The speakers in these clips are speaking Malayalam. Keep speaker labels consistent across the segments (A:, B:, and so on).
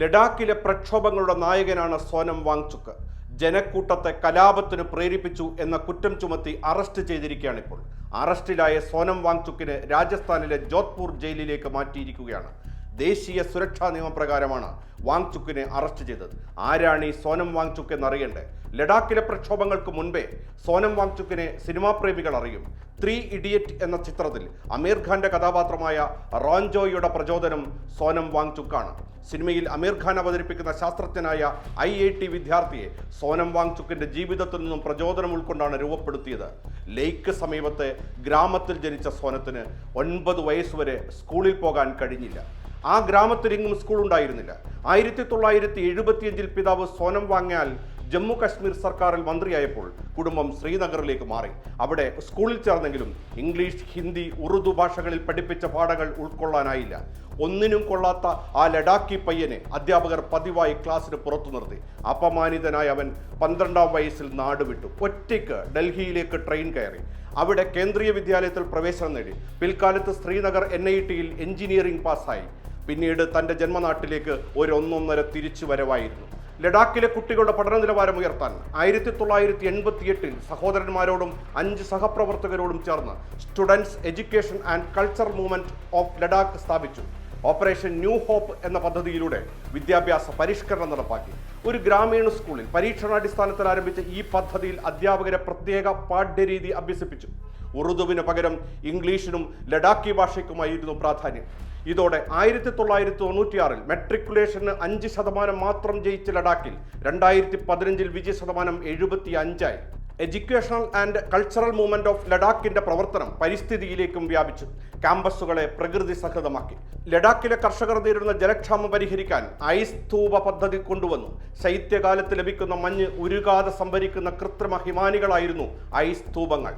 A: ലഡാക്കിലെ പ്രക്ഷോഭങ്ങളുടെ നായകനാണ് സോനം വാങ്ചുക്ക്. ജനക്കൂട്ടത്തെ കലാപത്തിന് പ്രേരിപ്പിച്ചു എന്ന കുറ്റം ചുമത്തി അറസ്റ്റ് ചെയ്തിരിക്കുകയാണ് ഇപ്പോൾ അറസ്റ്റിലായ സോനം വാങ്ചുക്കിനെ രാജസ്ഥാനിലെ ജോധ്പൂർ ജയിലിലേക്ക് മാറ്റിയിരിക്കുകയാണ്. ദേശീയ സുരക്ഷാ നിയമപ്രകാരമാണ് വാങ്ചുക്കിനെ അറസ്റ്റ് ചെയ്തത്. ആരാണ് ഈ സോനം വാങ്ചുക്ക് എന്നറിയണ്ടേ? ലഡാക്കിലെ പ്രക്ഷോഭങ്ങൾക്ക് മുൻപേ സോനം വാങ്ചുക്കിനെ സിനിമാ പ്രേമികൾ അറിയും. ത്രീ ഇഡിയറ്റ് എന്ന ചിത്രത്തിൽ അമീർ ഖാന്റെ കഥാപാത്രമായ റോൻജോയുടെ പ്രചോദനം സോനം വാങ്ചുക്കാണ്. സിനിമയിൽ അമീർ ഖാൻ അവതരിപ്പിക്കുന്ന ശാസ്ത്രജ്ഞനായ ഐ ഐ ടി വിദ്യാർത്ഥിയെ സോനം വാങ്ചുക്കിന്റെ ജീവിതത്തിൽ നിന്നും പ്രചോദനം ഉൾക്കൊണ്ടാണ് രൂപപ്പെടുത്തിയത്. ലേക്ക് സമീപത്തെ ഗ്രാമത്തിൽ ജനിച്ച സോനത്തിന് ഒൻപത് വയസ്സുവരെ സ്കൂളിൽ പോകാൻ കഴിഞ്ഞില്ല. ആ ഗ്രാമത്തിലെങ്ങും സ്കൂൾ ഉണ്ടായിരുന്നില്ല. ആയിരത്തി തൊള്ളായിരത്തി എഴുപത്തിയഞ്ചിൽ പിതാവ് സോനം വാങ്ങിയാൽ ജമ്മു കാശ്മീർ സർക്കാരിൽ മന്ത്രിയായപ്പോൾ കുടുംബം ശ്രീനഗറിലേക്ക് മാറി. അവിടെ സ്കൂളിൽ ചേർന്നെങ്കിലും ഇംഗ്ലീഷ് ഹിന്ദി ഉറുദു ഭാഷകളിൽ പഠിപ്പിച്ച പാഠങ്ങൾ ഉൾക്കൊള്ളാനായില്ല. ഒന്നിനും കൊള്ളാത്ത ആ ലഡാക്കി പയ്യനെ അധ്യാപകർ പതിവായി ക്ലാസ്സിന് പുറത്തു നിർത്തി. അപമാനിതനായ അവൻ പന്ത്രണ്ടാം വയസ്സിൽ നാടുവിട്ടു ഒറ്റയ്ക്ക് ഡൽഹിയിലേക്ക് ട്രെയിൻ കയറി. അവിടെ കേന്ദ്രീയ വിദ്യാലയത്തിൽ പ്രവേശനം നേടി. പിൽക്കാലത്ത് ശ്രീനഗർ എൻ ഐ ടിയിൽ എഞ്ചിനീയറിംഗ് പാസ്സായി. പിന്നീട് തന്റെ ജന്മനാട്ടിലേക്ക് ഒരു ഒന്നൊന്നര തിരിച്ചു വരവായിരുന്നു. ലഡാക്കിലെ കുട്ടികളുടെ പഠന നിലവാരം ഉയർത്താൻ ആയിരത്തി തൊള്ളായിരത്തി എൺപത്തിയെട്ടിൽ സഹോദരന്മാരോടും അഞ്ച് സഹപ്രവർത്തകരോടും ചേർന്ന് students education and culture movement of Ladakh സ്ഥാപിച്ചു. ഓപ്പറേഷൻ ന്യൂ ഹോപ്പ് എന്ന പദ്ധതിയിലൂടെ വിദ്യാഭ്യാസ പരിഷ്കരണം നടപ്പാക്കി. ഒരു ഗ്രാമീണ സ്കൂളിൽ പരീക്ഷണാടിസ്ഥാനത്തിൽ ആരംഭിച്ച ഈ പദ്ധതിയിൽ അധ്യാപകരെ പ്രത്യേക പാഠ്യരീതി അഭ്യസിപ്പിച്ചു. ഉറുദുവിന് പകരം ഇംഗ്ലീഷിനും ലഡാക്കി ഭാഷയ്ക്കുമായിരുന്നു പ്രാധാന്യം. ഇതോടെ ആയിരത്തി തൊള്ളായിരത്തി തൊണ്ണൂറ്റിയാറിൽ മെട്രിക്കുലേഷന് അഞ്ച് ശതമാനം മാത്രം ജയിച്ച ലഡാക്കിൽ രണ്ടായിരത്തി പതിനഞ്ചിൽ വിജയ ശതമാനം എഴുപത്തി അഞ്ചായി educational and cultural movement of ലഡാക്കിന്റെ പ്രവർത്തനം പരിസ്ഥിതിയിലേക്കും വ്യാപിച്ചു. ക്യാമ്പസുകളെ പ്രകൃതി സഹൃതമാക്കി. ലഡാക്കിലെ കർഷകർ നേരിടുന്ന ജലക്ഷാമം പരിഹരിക്കാൻ ഐസ് ധൂപ പദ്ധതി കൊണ്ടുവന്നു. ശൈത്യകാലത്ത് ലഭിക്കുന്ന മഞ്ഞ് ഉരുകാതെ സംഭരിക്കുന്ന കൃത്രിമ ഹിമാനികളായിരുന്നു ഐസ് ധൂപങ്ങൾ.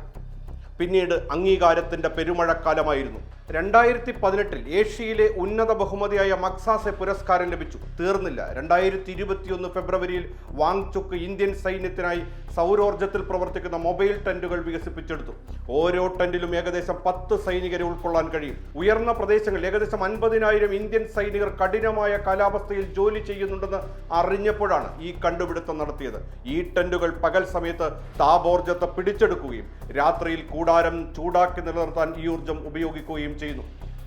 A: പിന്നീട് അംഗീകാരത്തിന്റെ പെരുമഴക്കാലമായിരുന്നു. രണ്ടായിരത്തി പതിനെട്ടിൽ ഏഷ്യയിലെ ഉന്നത ബഹുമതിയായ മക്സാസെ പുരസ്കാരം ലഭിച്ചു. തീർന്നില്ല. രണ്ടായിരത്തി ഇരുപത്തിയൊന്ന് ഫെബ്രുവരിയിൽ വാങ്ചുക്ക് ഇന്ത്യൻ സൈന്യത്തിനായി സൗരോർജത്തിൽ പ്രവർത്തിക്കുന്ന മൊബൈൽ ടെന്റുകൾ വികസിപ്പിച്ചെടുത്തു. ഓരോ ടെന്റിലും ഏകദേശം പത്ത് സൈനികരെ ഉൾക്കൊള്ളാൻ കഴിയും. ഉയർന്ന പ്രദേശങ്ങളിൽ ഏകദേശം അൻപതിനായിരം ഇന്ത്യൻ സൈനികർ കഠിനമായ കാലാവസ്ഥയിൽ ജോലി ചെയ്യുന്നുണ്ടെന്ന് അറിഞ്ഞപ്പോഴാണ് ഈ കണ്ടുപിടുത്തം നടത്തിയത്. ഈ ടെന്റുകൾ പകൽ സമയത്ത് താപോർജത്തെ പിടിച്ചെടുക്കുകയും രാത്രിയിൽ കൂടാരം ചൂടാക്കി നിലനിർത്താൻ ഈ ഊർജം ഉപയോഗിക്കുകയും ചെയ്യുന്നു.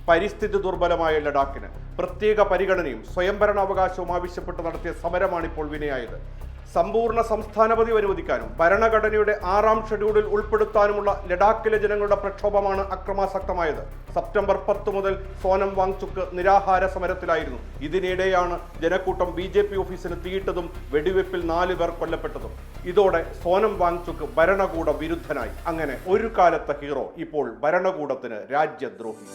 A: പരിസ്ഥിതി ദുർബലമായ ലഡാക്കിന് പ്രത്യേക പരിഗണനയും സ്വയംഭരണാവകാശവും ആവശ്യപ്പെട്ട് നടത്തിയ സമരമാണ് ഇപ്പോൾ വിനയായത്. സമ്പൂർണ സംസ്ഥാനപതി അനുവദിക്കാനും ഭരണഘടനയുടെ ആറാം ഷെഡ്യൂളിൽ ഉൾപ്പെടുത്താനുമുള്ള ലഡാക്കിലെ ജനങ്ങളുടെ പ്രക്ഷോഭമാണ് അക്രമാസക്തമായത്. സെപ്റ്റംബർ പത്ത് മുതൽ സോനം വാങ്ചുക്ക് നിരാഹാര സമരത്തിലായിരുന്നു. ഇതിനിടെയാണ് ജനക്കൂട്ടം ബി ജെ പി ഓഫീസിന് തീയിട്ടതും വെടിവെപ്പിൽ നാല് പേർ കൊല്ലപ്പെട്ടതും. ഇതോടെ സോനം വാങ്ചുക്ക് ഭരണകൂട വിരുദ്ധനായി. അങ്ങനെ ഒരു കാലത്തെ ഹീറോ ഇപ്പോൾ ഭരണകൂടത്തിന് രാജ്യദ്രോഹി.